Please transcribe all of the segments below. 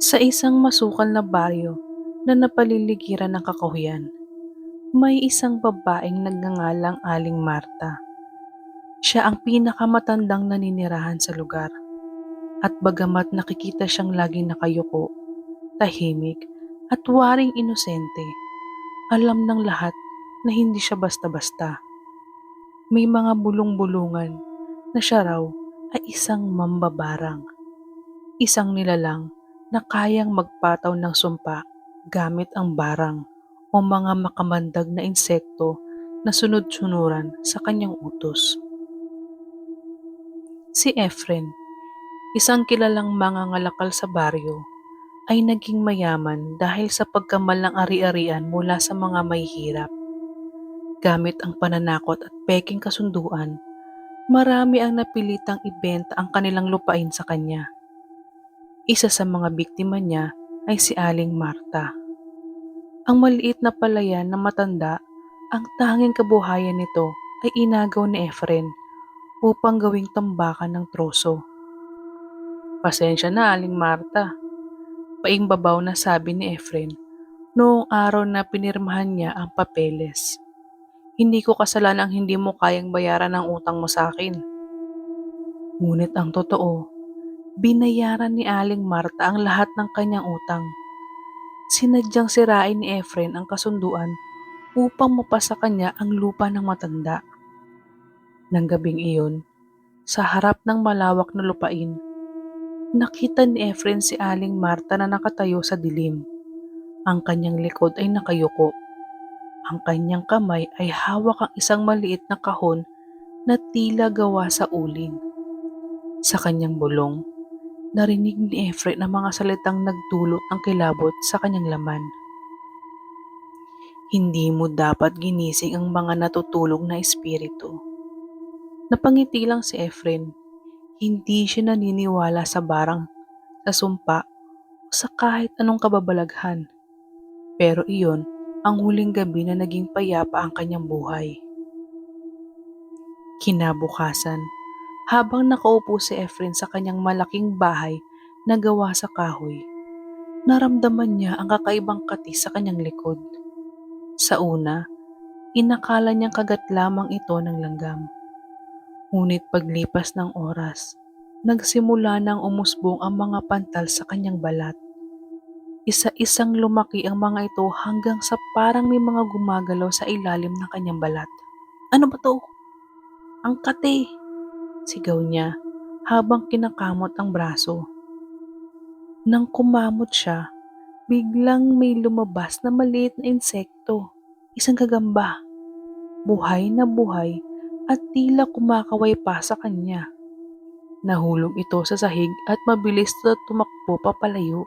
Sa isang masukal na baryo na napaliligiran ng kakahuyan, may isang babaeng nagngangalang Aling Marta. Siya ang pinakamatandang naninirahan sa lugar. At bagamat nakikita siyang laging nakayuko, tahimik, at waring inosente, alam ng lahat na hindi siya basta-basta. May mga bulong-bulungan na siya raw ay isang mambabarang. Isang nilalang na kayang magpataw ng sumpa gamit ang barang o mga makamandag na insekto na sunod-sunuran sa kanyang utos. Si Efren, isang kilalang mangangalakal sa baryo, ay naging mayaman dahil sa pagkamal ng ari-arian mula sa mga may hirap. Gamit ang pananakot at peking kasunduan, marami ang napilitang ibenta ang kanilang lupain sa kanya. Isa sa mga biktima niya ay si Aling Marta. Ang maliit na palayan na matanda, ang tanging kabuhayan nito ay inagaw ni Efren upang gawing tambakan ng troso. Pasensya na, Aling Marta. Paingbabaw na sabi ni Efren noong araw na pinirmahan niya ang papeles. Hindi ko kasalan ang hindi mo kayang bayaran ang utang mo sa akin. Ngunit ang totoo, binayaran ni Aling Marta ang lahat ng kanyang utang. Sinadyang sirain ni Efren ang kasunduan upang mapasa kanya ang lupa ng matanda. Nang gabing iyon, sa harap ng malawak na lupain, nakita ni Efren si Aling Marta na nakatayo sa dilim. Ang kanyang likod ay nakayuko. Ang kanyang kamay ay hawak ang isang maliit na kahon na tila gawa sa uling. Sa kanyang bulong, narinig ni Efren ang mga salitang nagdulot ng kilabot sa kanyang laman. Hindi mo dapat ginising ang mga natutulog na espiritu. Napangiti lang si Efren. Hindi siya naniniwala sa barang, sa sumpa, o sa kahit anong kababalaghan. Pero iyon ang huling gabi na naging payapa ang kanyang buhay. Kinabukasan, habang nakaupo si Efren sa kanyang malaking bahay na gawa sa kahoy, naramdaman niya ang kakaibang katis sa kanyang likod. Sa una, inakala niyang kagat lamang ito ng langgam. Ngunit paglipas ng oras, nagsimula nang umusbong ang mga pantal sa kanyang balat. Isa-isang lumaki ang mga ito hanggang sa parang may mga gumagalaw sa ilalim ng kanyang balat. Ano ba to? Ang kate! Sigaw niya habang kinakamot ang braso. Nang kumamot siya, biglang may lumabas na maliit na insekto, isang gagamba. Buhay na buhay at tila kumakaway pa sa kanya. Nahulog ito sa sahig at mabilis na tumakbo papalayo.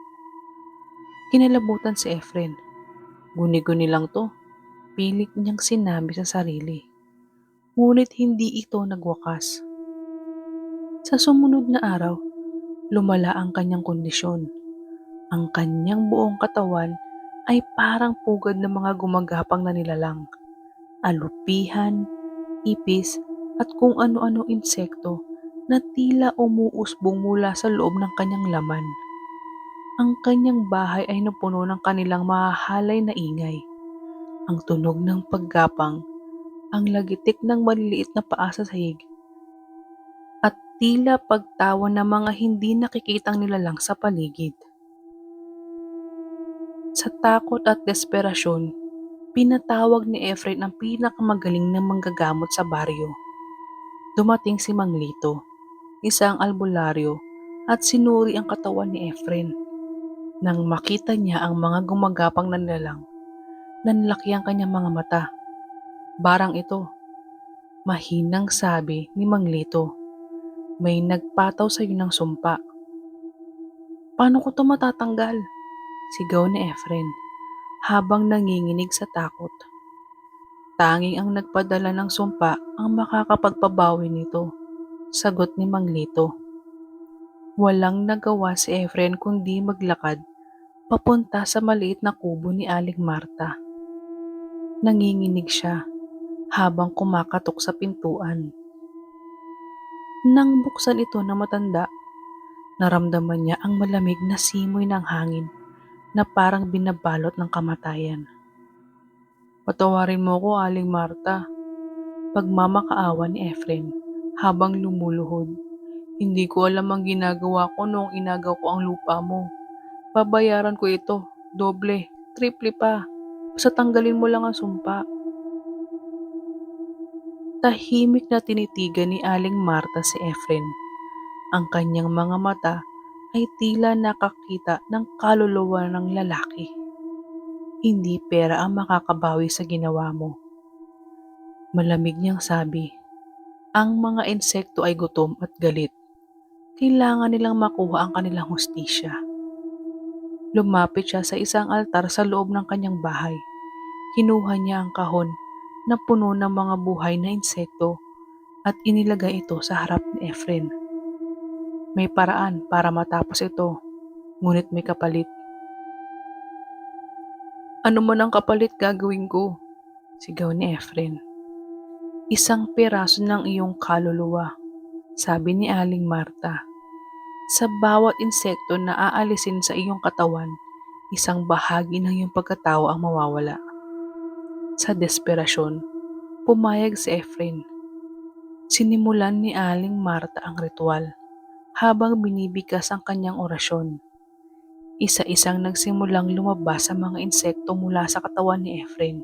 Kinalabutan si Efren. Guni-guni lang to. Pilit niyang sinabi sa sarili. Ngunit hindi ito nagwakas. Sa sumunod na araw, lumala ang kanyang kondisyon. Ang kanyang buong katawan ay parang pugad ng mga gumagapang na nilalang. Alupihan, ipis at kung ano-ano insekto na tila umuusbong mula sa loob ng kanyang laman. Ang kanyang bahay ay napuno ng kanilang mahahalay na ingay. Ang tunog ng paggapang, ang lagitik ng maliliit na paa sa sahig, tila pagtawa ng mga hindi nakikitang nilalang sa paligid. Sa takot at desperasyon, Pinatawag ni Efren ang pinakamagaling na manggagamot sa baryo. Dumating si Manglito, isang albularyo, at sinuri ang katawan ni Efren. Nang makita niya ang mga gumagapang na nilalang, nanlaki ang kanyang mga mata. Barang ito, mahinang sabi ni Manglito, may nagpataw sa iyo ng sumpa. Paano ko to matatanggal? Sigaw ni Efren habang nanginginig sa takot. Tanging ang nagpadala ng sumpa ang makakapagpabawi nito, sagot ni Manglito. Walang nagawa si Efren kundi maglakad papunta sa maliit na kubo ni Aling Marta. Nanginginig siya habang kumakatok sa pintuan. Nang buksan ito na matanda, Naramdaman niya ang malamig na simoy ng hangin na parang binabalot ng kamatayan. Patawarin mo ko, Aling Marta. Pagmamakaawa ni Efren habang lumuluhod. Hindi ko alam ang ginagawa ko noong inagaw ko ang lupa mo. Babayaran ko ito, doble, triple pa. Basta tanggalin mo lang ang sumpa. Tahimik na tinitigan ni Aling Marta si Efren. Ang kanyang mga mata ay tila nakakita ng kaluluwa ng lalaki. Hindi pera ang makakabawi sa ginawa mo. Malamig niyang sabi, ang mga insekto ay gutom at galit. Kailangan nilang makuha ang kanilang hustisya. Lumapit siya sa isang altar sa loob ng kanyang bahay. Kinuha niya ang kahon na puno ng mga buhay na insekto at inilagay ito sa harap ni Efren. May paraan para matapos ito, ngunit may kapalit. Ano man ang kapalit gagawin ko? Sigaw ni Efren. Isang piraso ng iyong kaluluwa, sabi ni Aling Marta. Sa bawat insekto na aalisin sa iyong katawan, isang bahagi ng iyong pagkatao ang mawawala. Sa desperasyon, pumayag si Efren. Sinimulan ni Aling Marta ang ritual habang binibigas ang kanyang orasyon. Isa-isang nagsimulang lumabas sa mga insekto mula sa katawan ni Efren.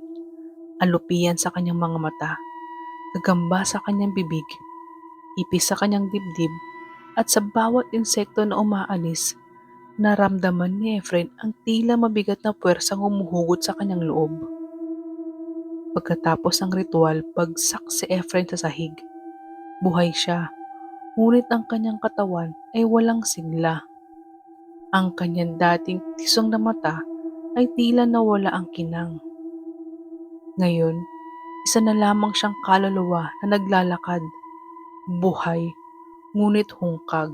Alupian sa kanyang mga mata, gagamba sa kanyang bibig, ipis sa kanyang dibdib, at sa bawat insekto na umaalis, naramdaman ni Efren ang tila mabigat na puwersang humuhugot sa kanyang loob. Pagkatapos ng ritual, bagsak si Efren sa sahig. Buhay siya, ngunit ang kanyang katawan ay walang sigla. Ang kanyang dating tisong na mata ay tila nawala ang kinang. Ngayon, isa na lamang siyang kaluluwa na naglalakad, buhay, ngunit hungkag.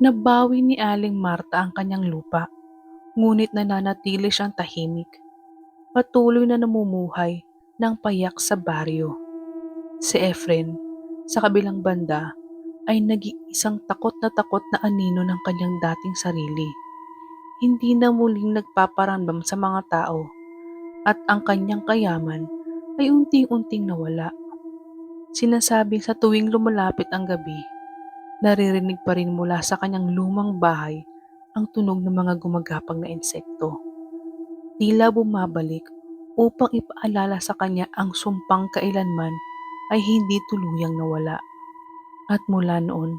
Nabawi ni Aling Marta ang kanyang lupa, ngunit nananatili siyang tahimik. Patuloy na namumuhay ng payak sa baryo. Si Efren, sa kabilang banda, ay nag-iisang takot na takot na anino ng kanyang dating sarili. Hindi na muling nagpaparamdam sa mga tao at ang kanyang kayaman ay unting-unting nawala. Sinasabing sa tuwing lumalapit ang gabi, naririnig pa rin mula sa kanyang lumang bahay ang tunog ng mga gumagapang na insekto. Tila bumabalik upang ipaalala sa kanya ang sumpang kailanman ay hindi tuluyang nawala. At mula noon,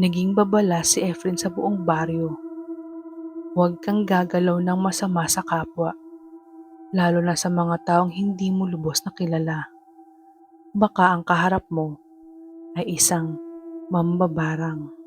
naging babala si Efren sa buong baryo. Huwag kang gagalaw ng masama sa kapwa, lalo na sa mga taong hindi mo lubos na kilala. Baka ang kaharap mo ay isang mambabarang.